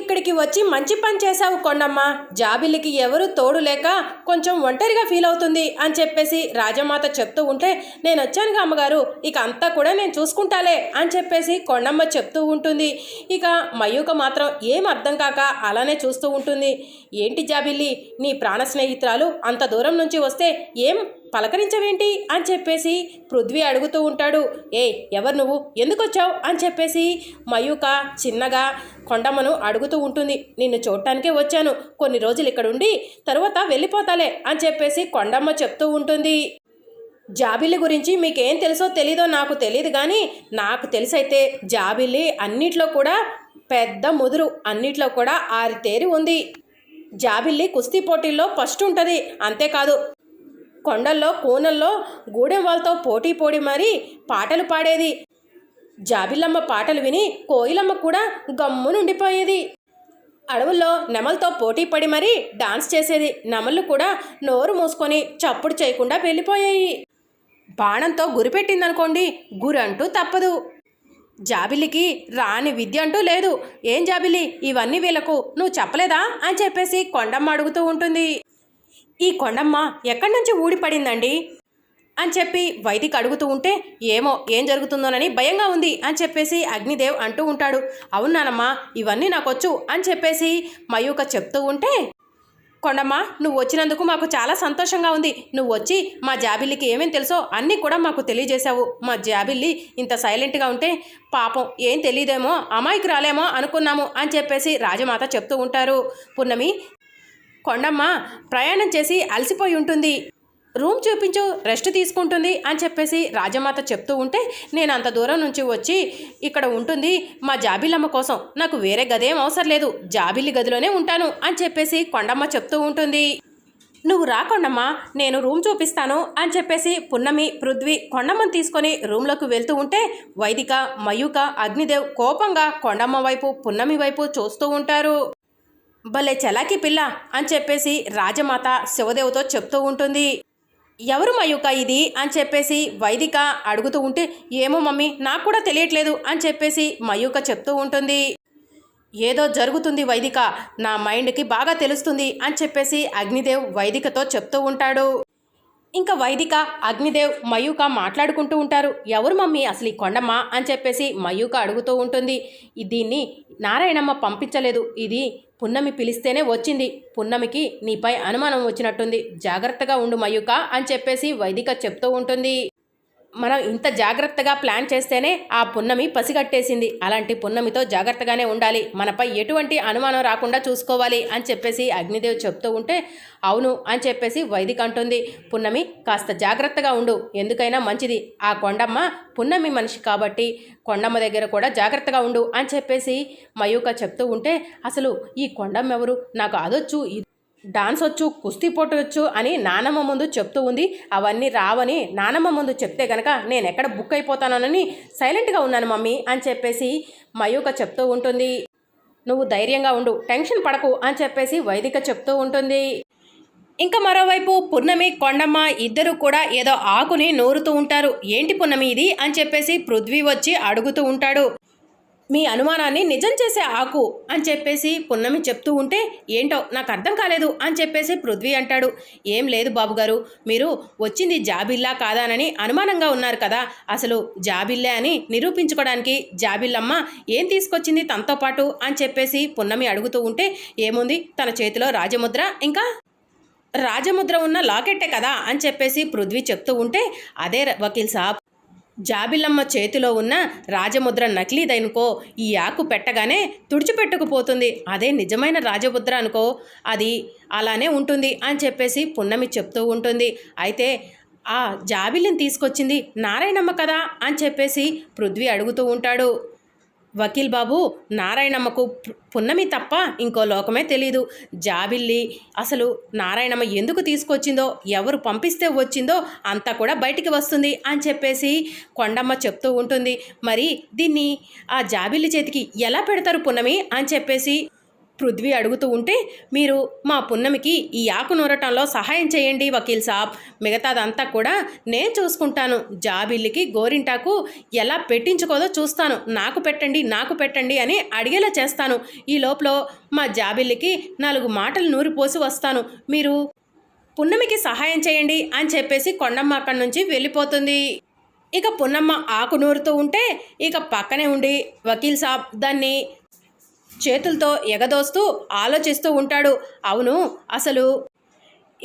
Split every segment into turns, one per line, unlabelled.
ఇక్కడికి వచ్చి మంచి పని చేశావు కొండమ్మ. జాబిల్లికి ఎవరు తోడు లేక కొంచెం ఒంటరిగా ఫీల్ అవుతుంది అని చెప్పేసి రాజమాత చెప్తూ ఉంటే నేను వచ్చానుగా అమ్మగారు ఇక అంతా కూడా నేను చూసుకుంటాలే అని చెప్పేసి కొండమ్మ చెప్తూ ఉంటుంది. ఇక మయూక మాత్రం ఏం అర్థం కాక అలానే చూస్తూ ఉంటుంది. ఏంటి జాబిల్లి నీ ప్రాణ స్నేహితురాలు అంత దూరం నుంచి వస్తే ఏం పలకరించవేంటి? అని చెప్పేసి పృథ్వీ అడుగుతూ ఉంటాడు. ఏ ఎవరు నువ్వు? ఎందుకు వచ్చావు అని చెప్పేసి మయూక చిన్నగా కొండమ్మను అడుగుతూ ఉంటుంది. నిన్ను చూడటానికే వచ్చాను. కొన్ని రోజులు ఇక్కడ ఉండి తరువాత వెళ్ళిపోతాలే అని చెప్పేసి కొండమ్మ చెప్తూ ఉంటుంది. జాబిల్లి గురించి మీకేం తెలుసో తెలీదో నాకు తెలియదు కానీ నాకు తెలిసైతే జాబిల్లి అన్నిట్లో కూడా పెద్ద ముదురు అన్నిట్లో కూడా ఆరితేరి ఉంది. జాబిల్లి కుస్తీ పోటీల్లో ఫస్ట్ ఉంటుంది. అంతేకాదు కొండల్లో కూనల్లో గూడెం వాళ్ళతో పోటీ పోడి మరీ పాటలు పాడేది. జాబిల్లమ్మ పాటలు విని కోయిలమ్మ కూడా గమ్మునుండిపోయేది అడవుల్లో నెమలతో పోటీ పడి మరీ డాన్స్ చేసేది. నెమళ్ళు కూడా నోరు మూసుకొని చప్పుడు చేయకుండా వెళ్ళిపోయాయి. బాణంతో గురిపెట్టిందనుకోండి గురంటూ తప్పదు. జాబిలికి రాని విద్య అంటూ లేదు. ఏం జాబిలి ఇవన్నీ వీళ్ళకు నువ్వు చెప్పలేదా? అని చెప్పేసి కొండమ్మ అడుగుతూ ఉంటుంది. ఈ కొండమ్మ ఎక్కడి నుంచి ఊడిపడిందండి అని చెప్పి వైదిక్ అడుగుతూ ఉంటే ఏమో ఏం జరుగుతుందోనని భయంగా ఉంది అని చెప్పేసి అగ్నిదేవ్ అంటూ ఉంటాడు. అవునానమ్మా ఇవన్నీ నాకొచ్చు అని చెప్పేసి మయూక చెప్తూ ఉంటే కొండమ్మ నువ్వు వచ్చినందుకు మాకు చాలా సంతోషంగా ఉంది. నువ్వు వచ్చి మా జాబిల్లికి ఏమేం తెలుసో అన్నీ కూడా మాకు తెలియజేశావు. మా జాబిల్లి ఇంత సైలెంట్గా ఉంటే పాపం ఏం తెలియదేమో అమాయికి రాలేమో అనుకున్నాము అని చెప్పేసి రాజమాత చెప్తూ ఉంటారు. పున్నమి కొండమ్మ ప్రయాణం చేసి అలసిపోయి ఉంటుంది. రూమ్ చూపించు రెస్ట్ తీసుకుంటుంది అని చెప్పేసి రాజమాత చెప్తూ ఉంటే నేను అంత దూరం నుంచి వచ్చి ఇక్కడ ఉంటుంది మా జాబిలమ్మ కోసం. నాకు వేరే గదేం అవసరం లేదు. జాబిలి గదిలోనే ఉంటాను అని చెప్పేసి కొండమ్మ చెప్తూ ఉంటుంది. నువ్వు రాకొండమ్మా నేను రూమ్ చూపిస్తాను అని చెప్పేసి పున్నమి పృథ్వీ కొండమ్మను తీసుకొని రూమ్లోకి వెళ్తూ ఉంటే వైదిక మయూక అగ్నిదేవ్ కోపంగా కొండమ్మ వైపు పున్నమి వైపు చూస్తూ ఉంటారు. భలే చలాకి పిల్ల అని చెప్పేసి రాజమాత శివదేవతో చెప్తూ ఉంటుంది. ఎవరు మయూక ఇది అని చెప్పేసి వైదిక అడుగుతూ ఉంటే ఏమో మమ్మీ నాకు కూడా తెలియట్లేదు అని చెప్పేసి మయూక చెప్తూ ఉంటుంది. ఏదో జరుగుతుంది వైదిక నా మైండ్కి బాగా తెలుస్తుంది అని చెప్పేసి అగ్నిదేవ్ వైదికతో చెప్తూ ఉంటాడు. ఇంకా వైదిక అగ్నిదేవ్ మయూక మాట్లాడుకుంటూ ఉంటారు. ఎవరు మమ్మీ అసలు ఈ కొండమ్మ? అని చెప్పేసి మయూక అడుగుతూ ఉంటుంది. దీన్ని నారాయణమ్మ పంపించలేదు. ఇది పున్నమి పిలిస్తేనే వచ్చింది. పున్నమికి నీపై అనుమానం వచ్చినట్టుంది. జాగ్రత్తగా ఉండు మయూక అని చెప్పేసి వైదిక చెప్తూ ఉంటుంది. మనం ఇంత జాగ్రత్తగా ప్లాన్ చేస్తేనే ఆ పున్నమి పసిగట్టేసింది. అలాంటి పున్నమితో జాగ్రత్తగానే ఉండాలి. మనపై ఎటువంటి అనుమానం రాకుండా చూసుకోవాలి అని చెప్పేసి అగ్నిదేవ్ చెప్తూ ఉంటే అవును అని చెప్పేసి వైదిక అంటుంది. పున్నమి కాస్త జాగ్రత్తగా ఉండు. ఎందుకైనా మంచిది. ఆ కొండమ్మ పున్నమి మనిషి కాబట్టి కొండమ్మ దగ్గర కూడా జాగ్రత్తగా ఉండు అని చెప్పేసి మయూక చెప్తూ ఉంటే అసలు ఈ కొండమ్మ ఎవరు నాకు అదొచ్చు. డాన్స్ వచ్చు కుస్తీ పోటీ వచ్చు అని నానమ్మ ముందు చెప్తూ ఉంది. అవన్నీ రావని నానమ్మ ముందు చెప్తే గనక నేను ఎక్కడ బుక్ అయిపోతానని సైలెంట్గా ఉన్నాను మమ్మీ అని చెప్పేసి మయూక చెప్తూ ఉంటుంది. నువ్వు ధైర్యంగా ఉండు టెన్షన్ పడకు అని చెప్పేసి వైదిక చెప్తూ ఉంటుంది. ఇంకా మరోవైపు పున్నమి కొండమ్మ ఇద్దరు కూడా ఏదో ఆకుని నూరుతూ ఉంటారు. ఏంటి పున్నమి ఇది? అని చెప్పేసి పృథ్వీ వచ్చి అడుగుతూ ఉంటాడు. మీ అనుమానాన్ని నిజం చేసే ఆకు అని చెప్పేసి పున్నమి చెప్తూ ఉంటే ఏంటో నాకు అర్థం కాలేదు అని చెప్పేసి పృథ్వీ అంటాడు. ఏం లేదు బాబుగారు మీరు వచ్చింది జాబిల్లా కాదానని అనుమానంగా ఉన్నారు కదా. అసలు జాబిల్లే అని నిరూపించుకోవడానికి జాబిల్లమ్మ ఏం తీసుకొచ్చింది తనతో పాటు? అని చెప్పేసి పున్నమి అడుగుతూ ఉంటే ఏముంది? తన చేతిలో రాజముద్ర ఇంకా? రాజముద్ర ఉన్న లాకెట్టే కదా? అని చెప్పేసి పృథ్వీ చెప్తూ ఉంటే అదే వకీల్ సాబ్ జాబిలమ్మ చేతిలో ఉన్న రాజముద్ర నకిలీదైనుకో ఈ ఆకు పెట్టగానే తుడిచిపెట్టుకుపోతుంది అదే నిజమైన రాజముద్ర అనుకో. అది అలానే ఉంటుంది అని చెప్పేసి పున్నమి చెప్తూ ఉంటుంది. అయితే ఆ జాబిలిని తీసుకొచ్చింది నారాయణమ్మ కదా అని చెప్పేసి పృథ్వీ అడుగుతూ ఉంటాడు. వకీల్ బాబు నారాయణమ్మకు పున్నమి తప్ప ఇంకో లోకమే తెలీదు. జాబిల్లి అసలు నారాయణమ్మ ఎందుకు తీసుకొచ్చిందో ఎవరు పంపిస్తే వచ్చిందో అంతా కూడా బయటికి వస్తుంది అని చెప్పేసి కొండమ్మ చెప్తూ ఉంటుంది. మరి దీన్ని ఆ జాబిల్లి చేతికి ఎలా పెడతారు పున్నమి అని చెప్పేసి పృథ్వీ అడుగుతూ ఉంటే మీరు మా పున్నమికి ఈ ఆకు నూరటంలో సహాయం చేయండి వకీల్ సాబ్. మిగతాదంతా కూడా నేను చూసుకుంటాను. జాబిల్లికి గోరింటాకు ఎలా పెట్టించుకోదో చూస్తాను. నాకు పెట్టండి నాకు పెట్టండి అని అడిగేలా చేస్తాను. ఈ లోపల మా జాబిల్లికి నాలుగు మాటలు నూరిపోసి వస్తాను. మీరు పున్నమికి సహాయం చేయండి అని చెప్పేసి కొండమ్మ అక్కడి నుంచి వెళ్ళిపోతుంది. ఇక పున్నమ్మ ఆకు నూరుతూ ఉంటే ఇక పక్కనే ఉండి వకీల్ సాబ్ దాన్ని చేతులతో ఎగదోస్తూ ఆలోచిస్తూ ఉంటాడు. అవును అసలు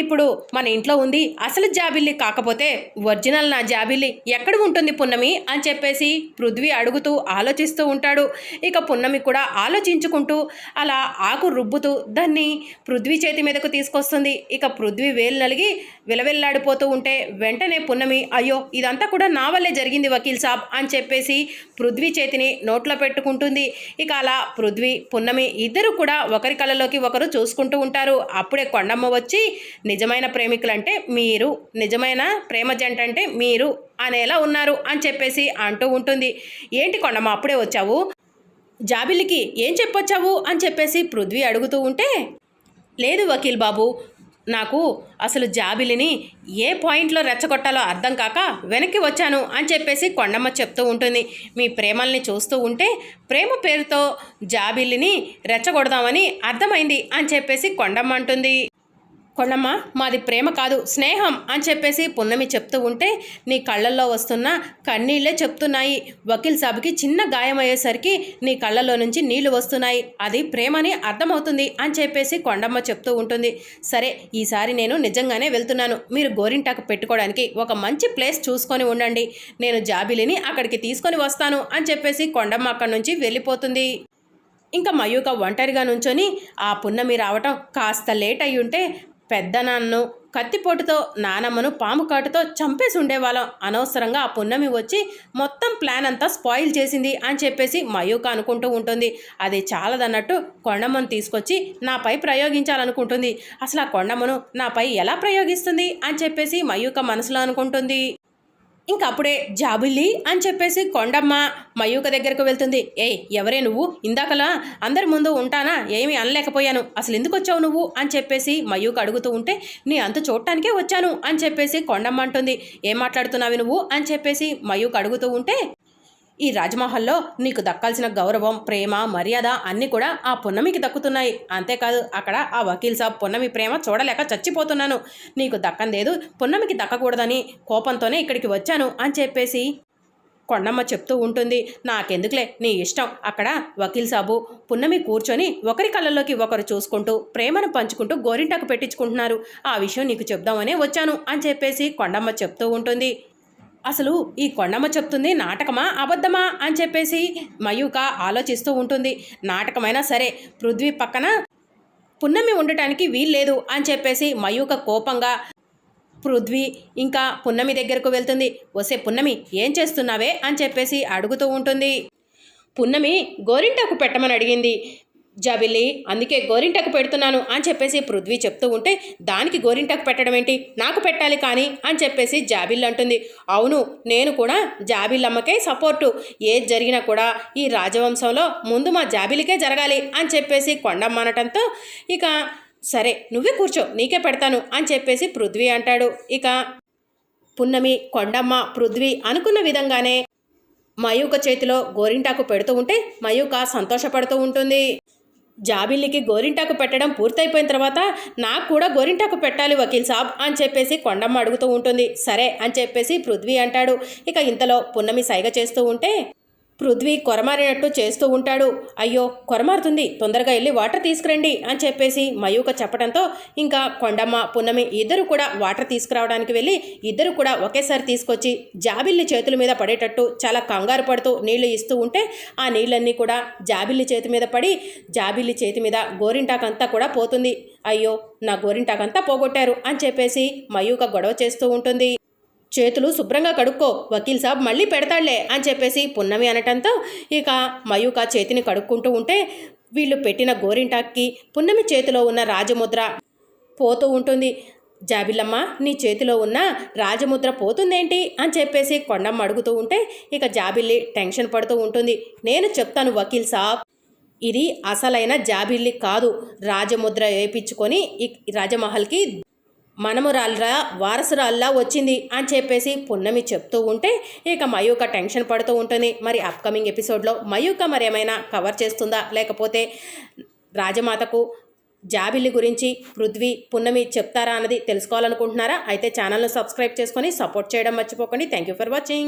ఇప్పుడు మన ఇంట్లో ఉంది అసలు జాబిల్లి కాకపోతే ఒరిజినల్ నా జాబిల్లి ఎక్కడ ఉంటుంది పున్నమి అని చెప్పేసి పృథ్వీ అడుగుతూ ఆలోచిస్తూ ఉంటాడు. ఇక పున్నమి కూడా ఆలోచించుకుంటూ అలా ఆకు రుబ్బుతూ దాన్ని పృథ్వీ చేతి మీదకు తీసుకొస్తుంది. ఇక పృథ్వీ వేలు నలిగి విలవెల్లాడిపోతూ ఉంటే వెంటనే పున్నమి అయ్యో ఇదంతా కూడా నా వల్లే జరిగింది వకీల్ సాబ్ అని చెప్పేసి పృథ్వీ చేతిని నోట్లో పెట్టుకుంటుంది. ఇక అలా పృథ్వీ పున్నమి ఇద్దరు కూడా ఒకరి కళ్ళలోకి ఒకరు చూసుకుంటూ ఉంటారు. అప్పుడే కొండమ్మ వచ్చి నిజమైన ప్రేమికులు అంటే మీరు నిజమైన ప్రేమ జంట అంటే మీరు అనేలా ఉన్నారు అని చెప్పేసి అంటూ ఉంటుంది. ఏంటి కొండమ్మ అప్పుడే వచ్చావు? జాబిలికి ఏం చెప్పొచ్చావు అని చెప్పేసి పృథ్వీ అడుగుతూ ఉంటే లేదు వకీల్ బాబు నాకు అసలు జాబిలిని ఏ పాయింట్లో రెచ్చగొట్టాలో అర్థం కాక వెనక్కి వచ్చాను అని చెప్పేసి కొండమ్మ చెప్తూ ఉంటుంది. మీ ప్రేమల్ని చూస్తూ ఉంటే ప్రేమ పేరుతో జాబిల్లిని రెచ్చగొడదామని అర్థమైంది అని చెప్పేసి కొండమ్మ అంటుంది. కొండమ్మ మాది ప్రేమ కాదు స్నేహం అని చెప్పేసి పున్నమి చెప్తూ ఉంటే నీ కళ్ళల్లో వస్తున్న కన్నీళ్ళే చెప్తున్నాయి. వకీల్ సాబ్కి చిన్న గాయం అయ్యేసరికి నీ కళ్ళల్లో నుంచి నీళ్ళు వస్తున్నాయి. అది ప్రేమని అర్థమవుతుంది అని చెప్పేసి కొండమ్మ చెప్తూ ఉంటుంది. సరే ఈసారి నేను నిజంగానే వెళ్తున్నాను. మీరు గోరింటాకు పెట్టుకోవడానికి ఒక మంచి ప్లేస్ చూసుకొని ఉండండి. నేను జాబిలిని అక్కడికి తీసుకొని వస్తాను అని చెప్పేసి కొండమ్మ అక్కడి నుంచి వెళ్ళిపోతుంది. ఇంకా మయూక ఒంటరిగా నుంచొని ఆ పున్నమి రావటం కాస్త లేట్ అయ్యుంటే పెద్దనాన్నను కత్తిపోటుతో నానమ్మను పాము కాటుతో చంపేసి ఉండేవాళ్ళం. అనవసరంగా ఆ పున్నమి వచ్చి మొత్తం ప్లాన్ అంతా స్పాయిల్ చేసింది అని చెప్పేసి మయూక అనుకుంటూ ఉంటుంది. అది చాలదన్నట్టు కొండమ్మను తీసుకొచ్చి నాపై ప్రయోగించాలనుకుంటుంది. అసలు ఆ కొండమ్మను నాపై ఎలా ప్రయోగిస్తుంది అని చెప్పేసి మయూక మనసులో అనుకుంటుంది. ఇంకప్పుడే జాబిల్లి అని చెప్పేసి కొండమ్మ మయూక దగ్గరకు వెళ్తుంది. ఏయ్ ఎవరే నువ్వు? ఇందాకలా అందరి ముందు ఉంటానా? ఏమీ అనలేకపోయాను. అసలు ఎందుకు వచ్చావు నువ్వు? అని చెప్పేసి మయూక అడుగుతూ ఉంటే నీ అంత చూడటానికే వచ్చాను అని చెప్పేసి కొండమ్మ అంటుంది. ఏం మాట్లాడుతున్నావు నువ్వు? అని చెప్పేసి మయూక అడుగుతూ ఉంటే ఈ రాజమహల్లో నీకు దక్కాల్సిన గౌరవం ప్రేమ మర్యాద అన్నీ కూడా ఆ పున్నమికి దక్కుతున్నాయి. అంతేకాదు అక్కడ ఆ వకీల్ సాబ్ పున్నమి ప్రేమ చూడలేక చచ్చిపోతున్నాను. నీకు దక్కందేదు పున్నమికి దక్కకూడదని కోపంతోనే ఇక్కడికి వచ్చాను అని చెప్పేసి కొండమ్మ చెప్తూ ఉంటుంది. నాకెందుకులే నీ ఇష్టం. అక్కడ వకీల్ సాబు పున్నమి కూర్చొని ఒకరి కళ్ళల్లోకి ఒకరు చూసుకుంటూ ప్రేమను పంచుకుంటూ గోరింటాకు పెట్టించుకుంటున్నారు. ఆ విషయం నీకు చెప్దామనే వచ్చాను అని చెప్పేసి కొండమ్మ చెప్తూ ఉంటుంది. అసలు ఈ కొండమ్మ చెప్తుంది నాటకమా అబద్ధమా అని చెప్పేసి మయూక ఆలోచిస్తూ ఉంటుంది. నాటకమైనా సరే పృథ్వీ పక్కన పున్నమి ఉండటానికి వీల్లేదు అని చెప్పేసి మయూక కోపంగా పృథ్వీ ఇంకా పున్నమి దగ్గరకు వెళ్తుంది. వసే పున్నమి ఏం చేస్తున్నావే? అని చెప్పేసి అడుగుతూ ఉంటుంది. పున్నమి గోరింటాకు పెట్టమని అడిగింది. జాబిల్లి అందుకే గోరింటకు పెడుతున్నాను అని చెప్పేసి పృథ్వీ చెప్తూ ఉంటే దానికి గోరింటకు పెట్టడం ఏంటి? నాకు పెట్టాలి కానీ అని చెప్పేసి జాబిల్ అంటుంది. అవును నేను కూడా జాబిల్లమ్మకే సపోర్టు. ఏది జరిగినా కూడా ఈ రాజవంశంలో ముందు మా జాబిలికే జరగాలి అని చెప్పేసి కొండమ్మ అనటంతో ఇక సరే నువ్వే కూర్చో నీకే పెడతాను అని చెప్పేసి పృథ్వీ అంటాడు. ఇక పున్నమి కొండమ్మ పృథ్వీ అనుకున్న విధంగానే మయూక చేతిలో గోరింటాకు పెడుతూ ఉంటే మయూక సంతోషపడుతూ ఉంటుంది. జాబిల్లికి గోరింటాకు పెట్టడం పూర్తయిపోయిన తర్వాత నాకు కూడా గోరింటాకు పెట్టాలి వకీల్ సాబ్ అని చెప్పేసి కొండమ్మ అడుగుతూ ఉంటుంది. సరే అని చెప్పేసి పృథ్వీ అంటాడు. ఇక ఇంతలో పున్నమి సైగ చేస్తూ ఉంటే పృథ్వీ కొరమారినట్టు చేస్తూ ఉంటాడు. అయ్యో కొరమారుతుంది. తొందరగా వెళ్ళి వాటర్ తీసుకురండి అని చెప్పేసి మయూక చెప్పడంతో ఇంకా కొండమ్మ పున్నమి ఇద్దరు కూడా వాటర్ తీసుకురావడానికి వెళ్ళి ఇద్దరు కూడా ఒకేసారి తీసుకొచ్చి జాబిల్లి చేతుల మీద పడేటట్టు చాలా కంగారు పడుతూ నీళ్ళు ఇస్తూ ఉంటే ఆ నీళ్ళన్నీ కూడా జాబిల్లి చేతి మీద పడి జాబిల్లి చేతి మీద గోరింటాకంతా కూడా పోతుంది. అయ్యో నా గోరింటాకంతా పోగొట్టారు అని చెప్పేసి మయూక గొడవ చేస్తూ ఉంటుంది. చేతులు శుభ్రంగా కడుక్కో వకీల్ సాబ్ మళ్ళీ పెడతాడులే అని చెప్పేసి పున్నమి అనటంతో ఇక మయూక చేతిని కడుక్కుంటూ ఉంటే వీళ్ళు పెట్టిన గోరింటాక్కి పున్నమి చేతిలో ఉన్న రాజముద్ర పోతూ ఉంటుంది. జాబిల్లమ్మ నీ చేతిలో ఉన్న రాజముద్ర పోతుందేంటి అని చెప్పేసి కొండమ్మ అడుగుతూ ఉంటే ఇక జాబిల్లి టెన్షన్ పడుతూ ఉంటుంది. నేను చెప్తాను వకీల్ సాబ్ ఇది అసలైన జాబిల్లి కాదు. రాజముద్ర వేయించుకొని రాజమహల్కి మనమురాలరా వారసురాల్లా వచ్చింది అని చెప్పేసి పున్నమి చెప్తూ ఉంటే ఇక మయూక టెన్షన్ పడుతూ ఉంటుంది. మరి అప్కమింగ్ ఎపిసోడ్లో మయూక మరి ఏమైనా కవర్ చేస్తుందా? లేకపోతే రాజమాతకు జాబిల్లి గురించి పృథ్వీ పున్నమి చెప్తారా అన్నది తెలుసుకోవాలనుకుంటున్నారా? అయితే ఛానల్ను సబ్స్క్రైబ్ చేసుకొని సపోర్ట్ చేయడం మర్చిపోకండి. Thank you for watching.